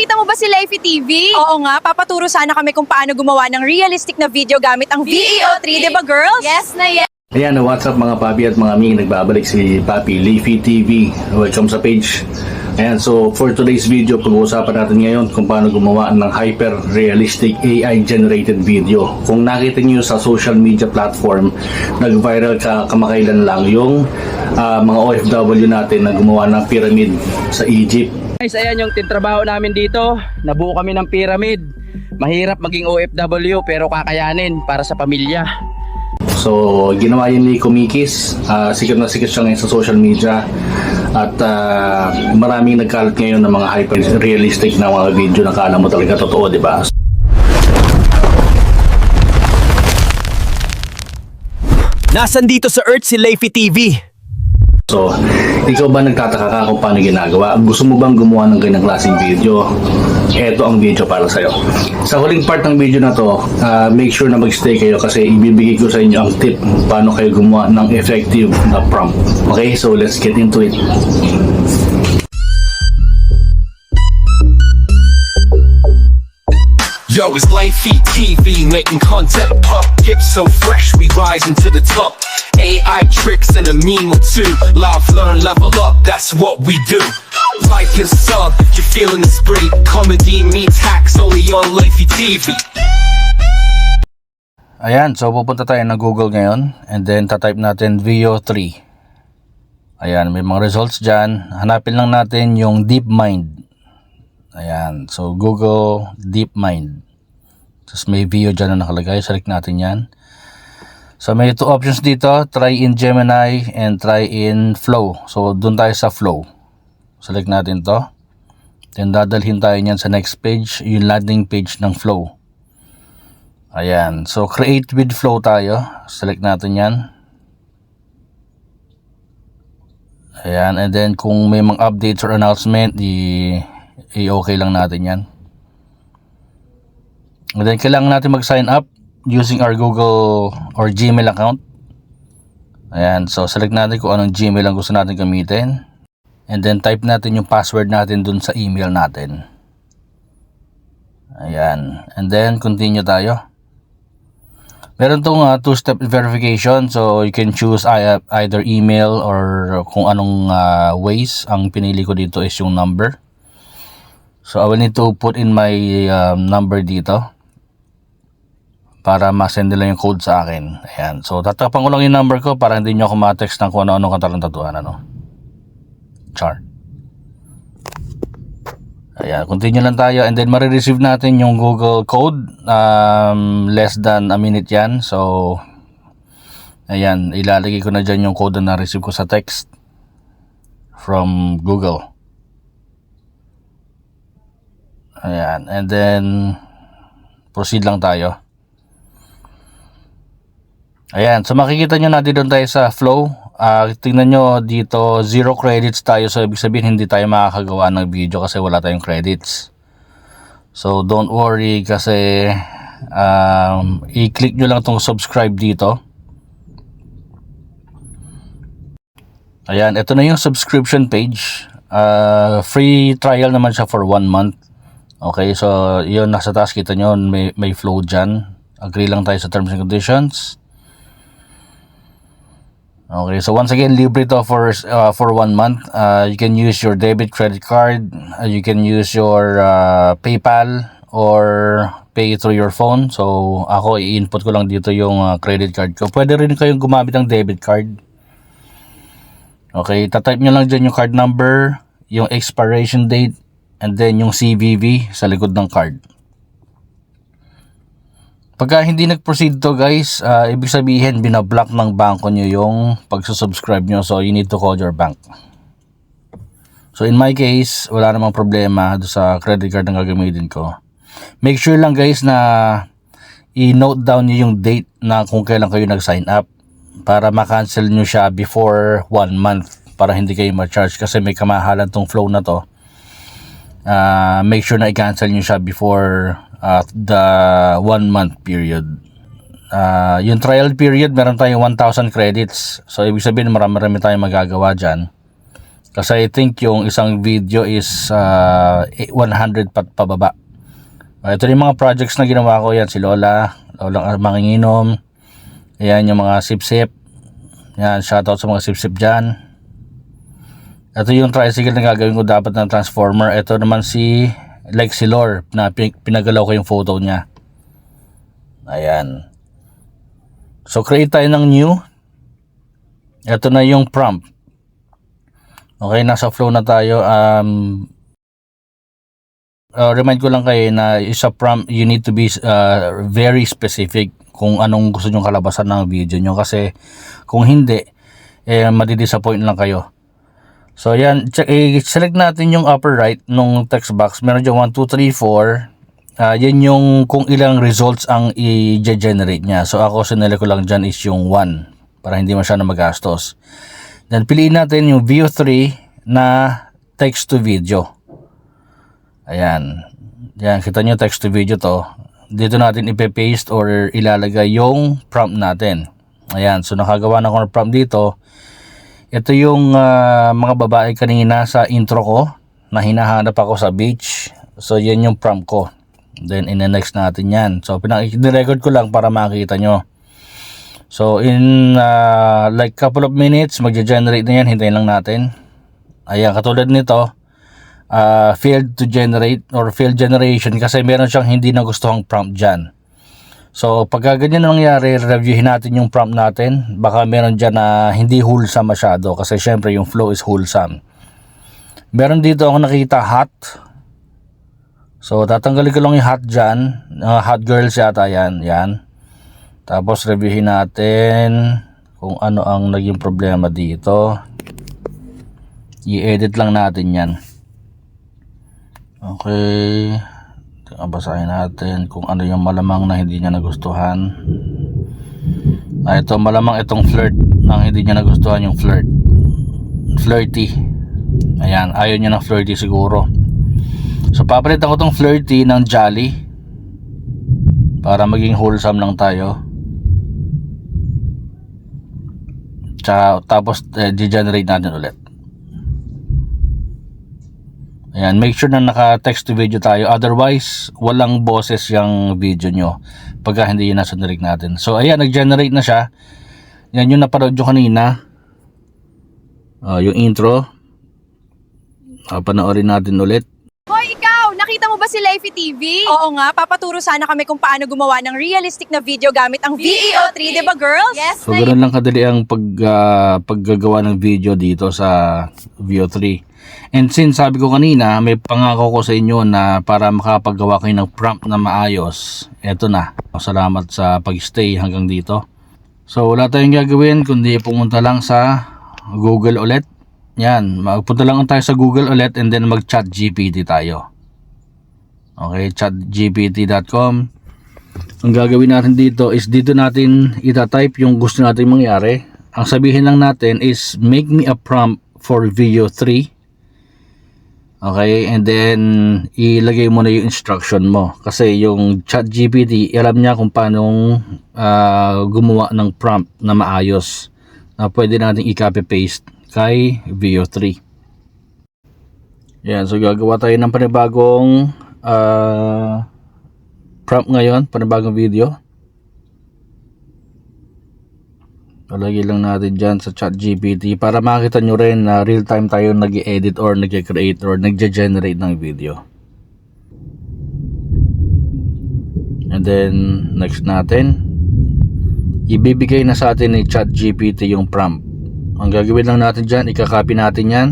nakita mo ba si Lifey TV? Oo nga, papaturo sana kami kung paano gumawa ng realistic na video gamit ang VEO3, di ba girls? Yes na yes. Ayan, what's up mga papi at mga mi, nagbabalik si Papi Leafy TV. Welcome sa page. Ayan, so for today's video, pag-uusapan natin ngayon kung paano gumawa ng hyper-realistic AI-generated video. Kung nakita niyo sa social media platform, nag-viral ka kamakailan lang yung ah, mga OFW natin na gumawa ng pyramid sa Egypt. Guys, ayan yung tintrabaho namin dito. Nabuo kami ng pyramid. Mahirap maging OFW pero kakayanin para sa pamilya. So, ginawa yun ni Kumikis. Ah, sikat na sikat siya ngayon sa social media. At ah, maraming nagkalat ngayon ng mga hyper-realistic na mga video na kala mo talaga totoo, di ba? Nasaan dito sa Earth si Leify TV? So, ikaw ba nagtataka ka kung paano ginagawa? Gusto mo bang gumawa ng ganyang klaseng video? Ito ang video para sa'yo. Sa huling part ng video na to, ah, make sure na magstay kayo kasi ibibigay ko sa inyo ang tip paano kayo gumawa ng effective na prompt. Okay, so let's get into it. Yo, it's Lifey TV making content pop. Get so fresh, we rising to the top. AI tricks and a meme or two. Laugh, learn, level up, that's what we do. Like and sub, you're feeling the spree. Comedy meets hacks only on Lifey TV. Ayan, so pupunta tayo ng Google ngayon and then tatype natin VO3. Ayan, may mga results dyan. Hanapin lang natin yung DeepMind. Ayan, so Google DeepMind. Tapos may video dyan na nakalagay. Select natin yan. So may two options dito. Try in Gemini and try in Flow. So dun tayo sa Flow. Select natin to. Then dadalhin tayo niyan sa next page. Yung landing page ng Flow. Ayan. So, create with flow tayo. Select natin yan. Ayan. And then, kung may mga updates or announcement, i-okay lang natin yan. And then, kailangan natin mag-sign up using our Google or Gmail account. Ayan. So, select natin kung anong Gmail ang gusto natin gamitin. And then, type natin yung password natin dun sa email natin. Ayan. And then, continue tayo. Meron tong uh, two-step verification so you can choose ei- either email or kung anong uh, ways. Ang pinili ko dito is yung number. So I will need to put in my um, number dito para ma-send nila yung code sa akin. Ayan. So tatapan ko lang yung number ko para hindi nyo ako ma-text ng kung ano-ano katalantatuan. Ano? Char. Ayan, continue lang tayo and then marireceive natin yung Google code um, less than a minute yan. So, ayan, ilalagay ko na dyan yung code na na-receive ko sa text from Google. Ayan, and then proceed lang tayo. Ayan, so makikita nyo natin doon tayo sa flow. Ah, tingnan nyo dito, zero credits tayo. So, ibig sabihin, hindi tayo makakagawa ng video kasi wala tayong credits. So, don't worry kasi um, i-click nyo lang tong subscribe dito. Ayan, ito na yung subscription page. Ah, free trial naman siya for one month. Okay, so yun, nasa taas kita nyo, may, may flow dyan. Agree lang tayo sa terms and conditions. Okay, so once again, libre to for uh, for one month. Uh, you can use your debit credit card. Uh, you can use your uh, PayPal or pay through your phone. So ako i-input ko lang dito yung uh, credit card ko. Pwede rin kayong gumamit ng debit card. Okay, tatype nyo lang dyan yung card number, yung expiration date, and then yung CVV sa likod ng card. Pagka hindi nag-proceed to guys, ah, ibig sabihin binablock ng banko nyo yung pagsusubscribe nyo. So you need to call your bank. So in my case, wala namang problema do sa credit card na gagamitin ko. Make sure lang guys na i-note down nyo yung date na kung kailan kayo nag-sign up para ma-cancel nyo siya before one month para hindi kayo ma-charge kasi may kamahalan tong flow na to. Ah, make sure na i-cancel nyo siya before uh, the one month period. Ah, yung trial period, meron tayong 1,000 credits. So, ibig sabihin, marami-rami tayong magagawa dyan. Kasi I think yung isang video is uh, 100 pat pababa. Uh, ito yung mga projects na ginawa ko yan. Si Lola, Lola Manginginom. Ayan yung mga sip-sip. Yan, shoutout sa mga sip-sip dyan. Ito yung tricycle na gagawin ko dapat ng transformer. Ito naman si Lexi Lore na pin- pinagalaw ko yung photo niya. Ayan. So create tayo ng new. Ito na yung prompt. Okay, nasa flow na tayo. Um, uh, remind ko lang kayo na isa prompt, you need to be uh, very specific kung anong gusto nyong kalabasan ng video nyo. Kasi kung hindi, eh, madidisappoint lang kayo. So yan, check, eh, select natin yung upper right nung text box. Meron dyan 1, 2, 3, 4. Ah, yan yung kung ilang results ang i-generate niya. So ako sinili ko lang dyan is yung 1 para hindi masyadong magastos. Then piliin natin yung view 3 na text to video. Ayan. Yan, kita nyo text to video to. Dito natin ipe-paste or ilalagay yung prompt natin. Ayan, so nakagawa na ako ng prompt dito. Ito yung ah, mga babae kanina sa intro ko na hinahanap ako sa beach. So yan yung prompt ko. Then in-next natin yan. So pinag-record ko lang para makita nyo. So in ah, like couple of minutes magge-generate na yan. Hintayin lang natin. Ayan katulad nito. ah, failed to generate or failed generation kasi meron siyang hindi nagustuhang prompt dyan. So, pagka ganyan na nangyari, reviewin natin yung prompt natin. Baka meron dyan na hindi wholesome masyado kasi syempre yung flow is wholesome. Meron dito ako nakita hot. So, tatanggalin ko lang yung hot dyan. Uh, hot girls yata yan. Yan. Tapos, reviewin natin kung ano ang naging problema dito. I-edit lang natin yan. Okay. Teka, basahin natin kung ano yung malamang na hindi niya nagustuhan. Ah, ito malamang itong flirt nang hindi niya nagustuhan yung flirt. Flirty. Ayan, ayaw niya ng flirty siguro. So papalitan ko tong flirty ng jolly para maging wholesome lang tayo. Tsaka, tapos eh, degenerate natin ulit. Ayan, make sure na naka-text to video tayo. Otherwise, walang boses yung video nyo pagka hindi yun nasa direct natin. So, ayan, nag-generate na siya. Yan yung napanood nyo kanina. Ah, yung intro. Uh, panoorin natin ulit. Hoy, ikaw! Nakita mo ba si Lifey TV? Oo nga, papaturo sana kami kung paano gumawa ng realistic na video gamit ang VEO3, di ba girls? Yes, So, ganun lang kadali ang pag, ah, paggagawa ng video dito sa VO3. And since sabi ko kanina, may pangako ko sa inyo na para makapagawa kayo ng prompt na maayos, eto na. Salamat sa pag-stay hanggang dito. So, wala tayong gagawin kundi pumunta lang sa Google ulit. Yan, magpunta lang tayo sa Google ulit and then mag-chat GPT tayo. Okay, chatgpt.com. Ang gagawin natin dito is dito natin itatype yung gusto natin mangyari. Ang sabihin lang natin is make me a prompt for video 3. Okay, and then ilagay mo na yung instruction mo. Kasi yung chat GPT, alam niya kung paano ah, gumawa ng prompt na maayos na pwede natin i-copy paste kay video 3. Yan, so gagawa tayo ng panibagong ah, prompt ngayon, panibagong video. Palagay lang natin dyan sa chat GPT para makita nyo rin na real time tayo nag edit or nag create or nag generate ng video. And then, next natin, ibibigay na sa atin ni chat GPT yung prompt. Ang gagawin lang natin dyan, ikakopy natin yan.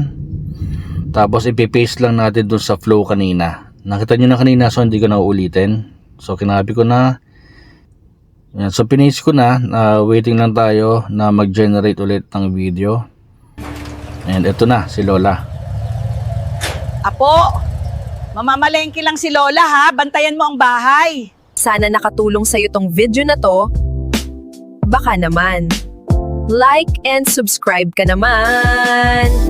Tapos ipipaste lang natin dun sa flow kanina. Nakita nyo na kanina so hindi ko na uulitin. So kinabi ko na. Yan. So pinis ko na. Uh, waiting lang tayo na mag-generate ulit ng video. And ito na si Lola. Apo, mamamalengke lang si Lola ha. Bantayan mo ang bahay. Sana nakatulong sa'yo tong video na to. Baka naman. Like and subscribe ka naman.